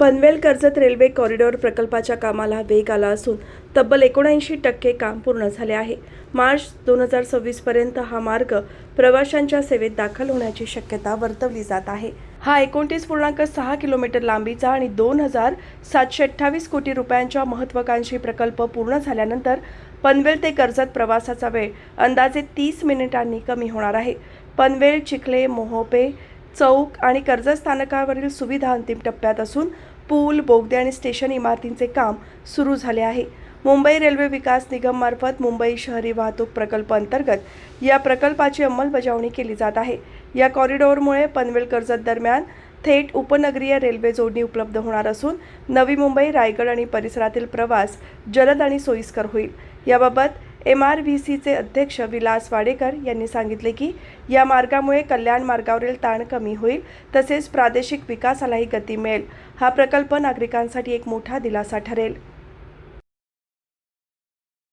Panvel Karjat railway corridor प्रकल्पाच्या कामाला वेग आला असून तब्बल एकोणऐंशी टक्के काम पूर्ण झाले आहे. मार्च दोन हजार सव्वीसपर्यंत हा मार्ग प्रवाशांच्या सेवेत दाखल होण्याची शक्यता वर्तवली जात आहे. हा एकोणतीस पूर्णांक सहा किलोमीटर लांबीचा आणि दोन हजार सातशे अठ्ठावीस कोटी रुपयांच्या महत्त्वाकांक्षी प्रकल्प पूर्ण झाल्यानंतर पनवेल ते कर्जत प्रवासाचा वेळ अंदाजे तीस मिनिटांनी कमी होणार आहे. पनवेल चिखले मोहोपे चौक आणि कर्जत स्थानकावरील सुविधा अंतिम टप्प्यात असून पूल बोगदे आणि स्टेशन इमारतींचे काम सुरू झाले आहे. मुंबई रेल्वे विकास निगममार्फत मुंबई शहरी वाहतूक प्रकल्प अंतर्गत या प्रकल्पाची अंमलबजावणी केली जात आहे. या कॉरिडॉरमुळे पनवेल कर्जत दरम्यान थेट उपनगरीय रेल्वे जोडणी उपलब्ध होणार असून नवी मुंबई रायगड आणि परिसरातील प्रवास जलद आणि सोयीस्कर होईल. याबाबत एम आर व्ही सीचे अध्यक्ष विलास वाडेकर यांनी सांगितले की या मार्गामुळे कल्याण मार्गावरील ताण कमी होईल तसेच प्रादेशिक विकासालाही गती मिळेल. हा प्रकल्प नागरिकांसाठी एक मोठा दिलासा ठरेल.